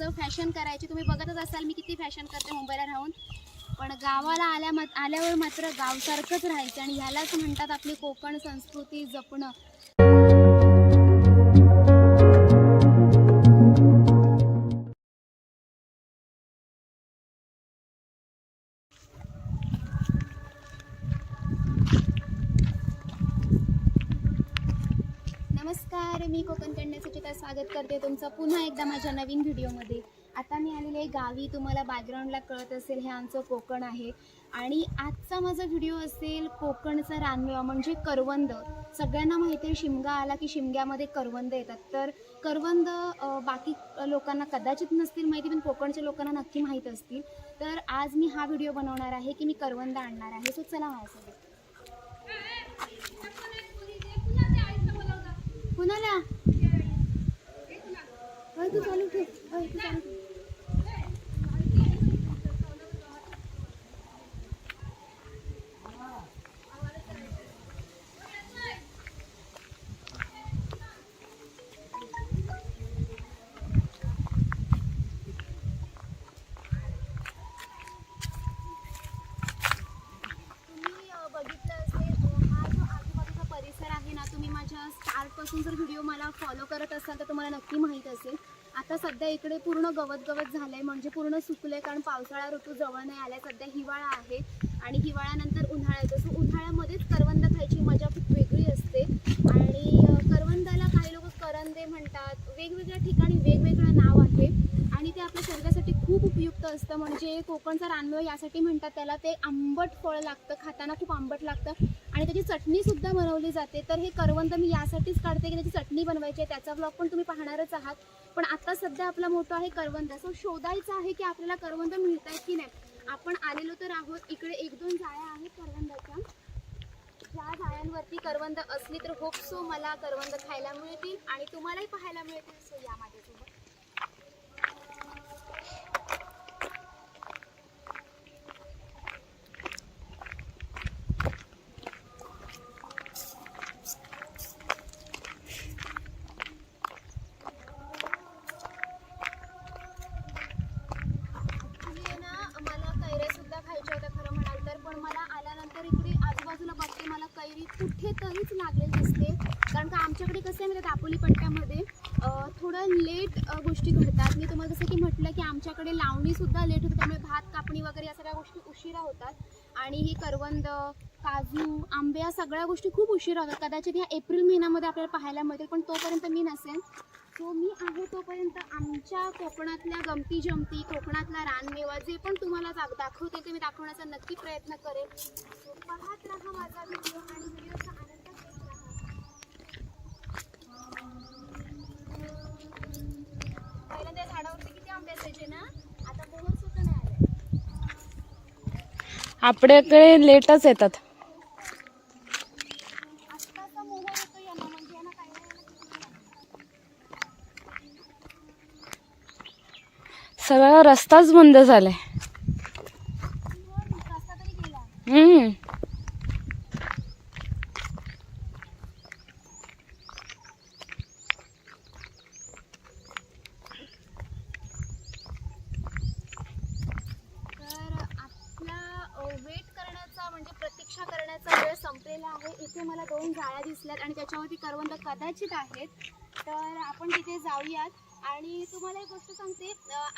करायचं फॅशन करायची. तुम्ही बघतच असाल मी किती फॅशन करते मुंबईला राहून. पण गावाला आल्या मात आल्यावर मात्र गावसारखंच राहायचं. आणि ह्यालाच म्हणतात आपली कोकण संस्कृती जपणं. नमस्कार मी कोकण कन्या सुचिता स्वागत करते तुमचं पुन्हा एकदा माझ्या नवीन व्हिडिओमध्ये. आता मी आलेले गावी तुम्हाला बॅकग्राऊंडला कळत असेल हे आमचं कोकण आहे. आणि आजचा माझा व्हिडिओ असेल कोकणचा रानमेवा म्हणजे करवंद. सगळ्यांना माहिती आहे शिमगा आला की शिमग्यामध्ये करवंद येतात. तर करवंद बाकी लोकांना कदाचित नसतील माहिती पण कोकणच्या लोकांना नक्की माहीत असतील. तर आज मी हा व्हिडिओ बनवणार आहे की मी करवंद आणणार आहे. सो चला माझ्यासोबत. कोणाला तू चालू ठेव तू चालू ठेव. तुम्ही अ, बघितलं असेल अ, हा जो आजूबाजूचा परिसर आहे ना तुम्ही माझ्या आधीपासून जर व्हिडिओ मला फॉलो करत असाल तर तुम्हाला नक्की माहीत असेल. आता सध्या इकडे पूर्ण गवत गवत झालं आहे म्हणजे पूर्ण सुकलं आहे कारण पावसाळा ऋतू जवळ नाही आला सध्या हिवाळा आहे आणि हिवाळ्यानंतर उन्हाळा येतो. सो उन्हाळ्यामध्येच करवंद खायची मजा खूप वेगळी असते आणि अ, करवंदाला काही लोक करंदे म्हणतात वेगवेगळ्या ठिकाणी वेगवेगळं नाव आहे आणि ते आपल्या शरीरासाठी खूप उपयुक्त असतं. म्हणजे कोकणचा रानमेवा यासाठी म्हणतात त्याला. ते आंबट फळ लागतं. खाताना खूप आंबट लागतं. आणि त्याची चटणीसुद्धा बनवली जाते. तर हे करवंद मी यासाठीच काढते की त्याची चटणी बनवायची आहे. त्याचा ब्लॉग पण तुम्ही पाहणारच आहात. पण आता सध्या आपला मोठा आहे करवंद. सो शोधायचं आहे की आपल्याला करवंद मिळत आहेत की नाही. आपण आलेलो तर आहोत. इकडे एक दोन जाळ्या आहेत करवंदाच्या. ज्या जाळ्यांवरती करवंद असली तर होप सो मला करवंद खायला मिळतील आणि तुम्हालाही पाहायला मिळतील सो या माझ्यासोबत ॲक्च्युली ना मला कैऱ्या सुद्धा खायच्या होत्या खरं म्हणाल तर पण मला आल्यानंतर इकडे आजूबाजूला बघते मला कैरी कुठेतरीच लागलेली दिसते कारण का आमच्याकडे कसं आहे म्हणजे दापोली पट्ट्यामध्ये थोडं लेट गोष्टी घडतात. मी तुम्हाला जसं की म्हटलं की आमच्याकडे लावणीसुद्धा लेट होते त्यामुळे भात कापणी वगैरे या सगळ्या गोष्टी उशिरा होतात. आणि ही करवंद काजू आंबे या सगळ्या गोष्टी खूप उशिरा होतात. कदाचित ह्या एप्रिल महिन्यामध्ये आपल्याला पाहायला मिळतील पण तोपर्यंत मी नसेन. सो मी आहे तोपर्यंत आमच्या कोकणातल्या गमती जमती कोकणातला रानमेवा जे पण तुम्हाला दाख दाखवते ते मी दाखवण्याचा नक्की प्रयत्न करेन. पाहत राहा माझा व्हिडिओ आणि व्हिडिओचा आपल्याकडे लेटच येतात. सगळा रस्ताच बंद झालाय मोहर रस्ता तरी गेला हम्म तर आपला वेट करण्याचा म्हणजे प्रतीक्षा करण्याचा वेळ संपलेला आहे. इथे मला दोन जाळ्या दिसल्यात आणि त्याच्यावरती करवंद कदाचित आहेत. तर आपण तिथे जाऊयात. आणि तुम्हाला एक गोष्ट सांगते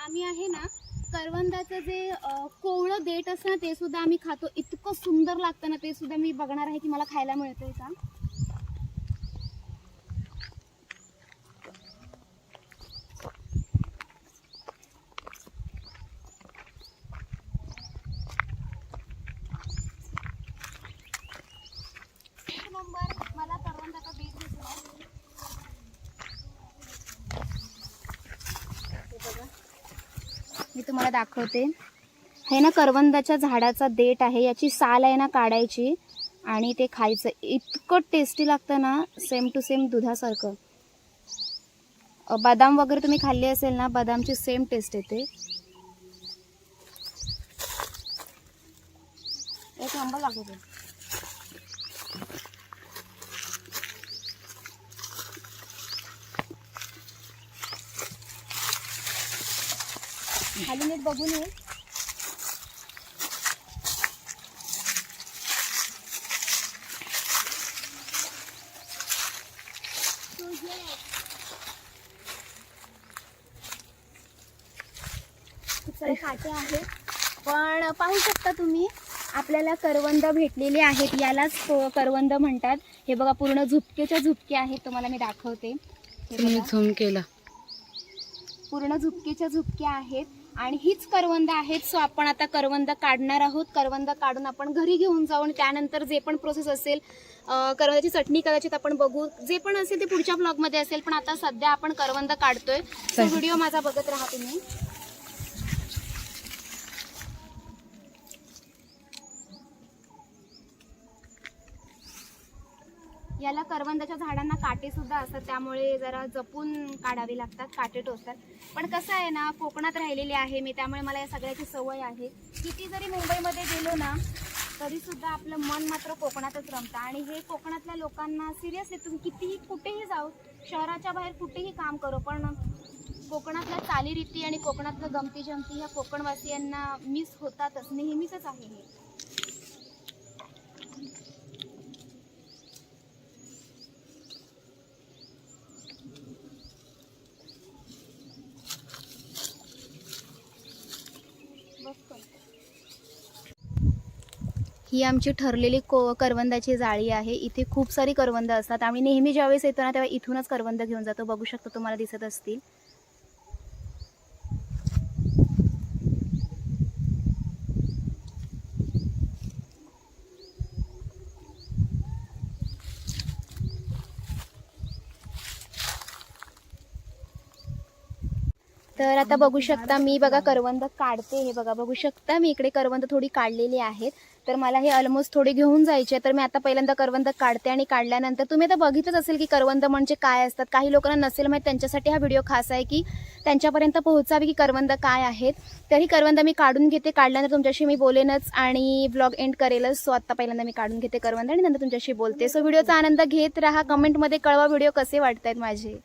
आम्ही आहे ना करवंदाचं जे कोवळं देठ असतं ना ते सुद्धा आम्ही खातो. इतकं सुंदर लागतं ना ते सुद्धा मी बघणार आहे की मला खायला मिळतंय का एक नंबर मला करवंदाचा बीज दिसला हे बघा. मी तुम्हाला दाखवते. हे ना करवंदाच्या झाडाचा देठ आहे याची साल आहे ना काढायची आणि ते खायचं. इतकं टेस्टी लागतं ना सेम टू सेम दुधासारखं. बदाम वगैरे तुम्ही खाल्ले असेल ना बदामची सेम टेस्ट येते. एक नंबर लागतो खाली नीट बघून ये So, yes. खूप सारे काटे आहेत पण पाहू शकता तुम्ही आपल्याला करवंद भेटलेली आहेत. यालाच करवंद म्हणतात. हे बघा पूर्ण झुपकेच्या झुपके आहेत. तुम्हाला मी दाखवते. हे मी बघा. झूम केला पूर्ण झुपकेच्या झुपक्या आहेत. आणि हीच करवंद आहेत सो आपण आता करवंद काढणार आहोत. करवंद काढून आपण घरी घेऊन जाऊन त्यानंतर जे पण प्रोसेस असेल करवंदाची चटणी कदाचित आपण बघू. जे पण असेल ते पुढच्या ब्लॉगमध्ये असेल पण आता सध्या आपण करवंद काढतोय. व्हिडिओ माझा बघत राहा तुम्ही. याला करवंदाच्या झाडांना काटे सुद्धा असतात त्यामुळे जरा जपून काढावे लागतात काटे टोचतात. पण कसं आहे ना कोकणात राहिलेले आहे मी त्यामुळे मला या सगळ्याची सवय आहे. किती जरी मुंबईमध्ये गेलो ना तरी सुद्धा आपलं मन मात्र कोकणातच रमतं. आणि हे कोकणातल्या लोकांना सिरियसली तुम्ही कितीही कुठेही जाऊ शहराच्या बाहेर कुठेही काम करो पण कोकणातल्या चालीरीती आणि कोकणातलं गमती जमती ह्या कोकणवासियांना मिस होतातच. नेहमीच आहे हे बघतो. ही आमची ठरलेली को करवंदाची जाळी आहे. इथे खूप सारी करवंद असतात. आम्ही नेहमी ज्यावेळेस येतो ना तेव्हा इथूनच करवंद घेऊन जातो. बघू शकतो तुम्हाला दिसत असतील. तर आता बघू शकता मी बघा करवंद काढते हे बघा. बघू शकता मी इकडे करवंद थोडी काढलेली आहेत. तर मला हे ऑलमोस्ट थोडी घेऊन जायचे तर मी आता पहिल्यांदा करवंद काढते आणि काढल्यानंतर तुम्ही आता बघितलंच असेल की करवंद म्हणजे काय असतात. काही लोकांना नसेल माहीत त्यांच्यासाठी हा व्हिडिओ खास आहे की त्यांच्यापर्यंत पोहोचावी की करवंद काय आहेत. तर ही करवंद मी काढून घेते. काढल्यानंतर तुमच्याशी मी बोलेनच आणि ब्लॉग एंड करेलच. सो आता पहिल्यांदा मी काढून घेते करवंद आणि नंतर तुमच्याशी बोलते. सो व्हिडिओचा आनंद घेत राहा. कमेंटमध्ये कळवा व्हिडिओ कसे वाटत आहेत माझे.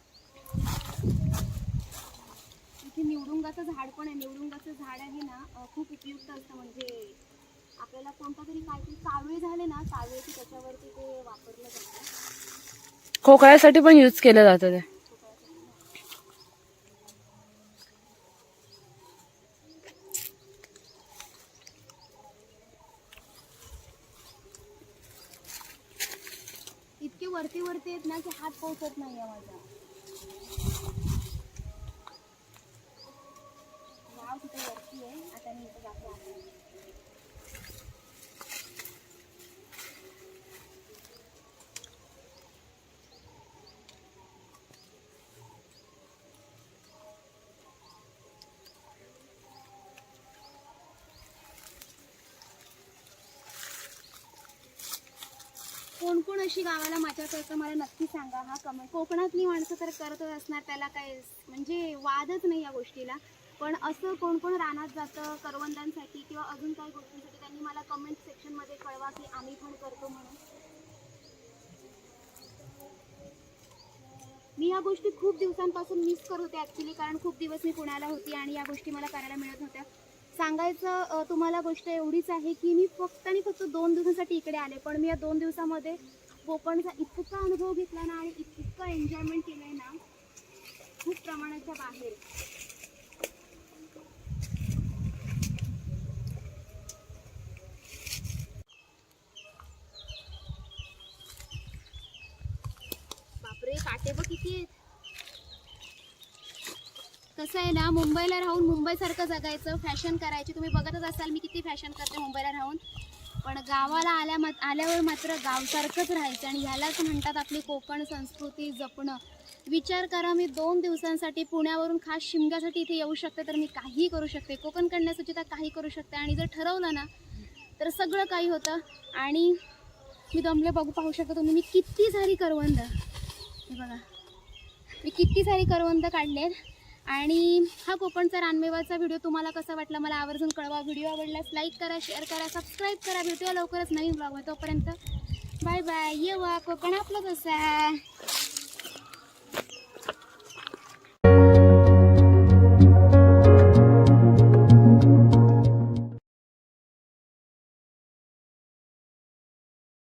इथे निवडुंगाचं झाड पण आहे. निवडुंगाचं झाड आहे ना खूप उपयुक्त असतं. म्हणजे आपल्याला कोणता तरी काहीतरी कावळे झाले ना कावळे की त्याच्यावरती ते वापरलं जातं. खोकल्यासाठी पण यूज केलं जातं ते. इतके वरती वरती आहेत ना की हात पोहोचत नाही आहे माझा वाव तिथे वरती आहे. आता मी इथे जातो कोण कोण अशी गावाला मजा करतं मला नक्की सांगा. हा कमेंट. कोकणातली माणसं तर करतच असणार. त्याला काय म्हणजे वादच नाही या गोष्टीला. पण असं कोण कोण रानात जातं करवंदांसाठी किंवा अजून काही गोष्टींसाठी त्यांनी मला कमेंट सेक्शनमध्ये कळवा की आम्ही पण करतो म्हणून. मी या गोष्टी खूप दिवसांपासून मिस करत होते ॲक्च्युली कारण खूप दिवस मी पुण्याला होती आणि या गोष्टी मला करायला मिळत होत्या सांगायचं तुम्हाला गोष्ट एवढीच आहे की मी फक्त आणि फक्त दोन दिवसांसाठी इकडे आले पण मी या दोन दिवसामध्ये कोकणचा इतका अनुभव घेतला ना आणि इतकं एन्जॉयमेंट केलं आहे ना खूप प्रमाणाच्या बाहेर. काटे बघ किती आहेत. कसं आहे ना मुंबईला राहून मुंबईसारखं जगायचं फॅशन करायची. तुम्ही बघतच असाल मी किती फॅशन करते मुंबईला राहून. पण गावाला आल्या मत आल्यावर मात्र गावसारखंच राहायचं. आणि ह्यालाच म्हणतात आपली कोकण संस्कृती जपणं. विचार करा मी दोन दिवसांसाठी पुण्यावरून खास शिमग्यासाठी इथे येऊ शकते तर मी काहीही करू शकते. कोकण कन्यासुचिता काही करू शकते. आणि जर ठरवलं ना तर सगळं काही होतं. आणि मी दमले बघू पाहू शकता तुम्ही मी किती झाली करवंद. हे बघा. मी किती सारी करवंद काढलेत. आणि हा कोकणचा रानमेवाचा व्हिडिओ तुम्हाला कसा वाटला मला आवर्जून कळवा. व्हिडिओ आवडल्यास लाईक करा शेअर करा सबस्क्राईब करा. भेटूया लवकरच नवीन ब्लॉग तोपर्यंत बाय बाय. ये वा कोकण आपलं कसं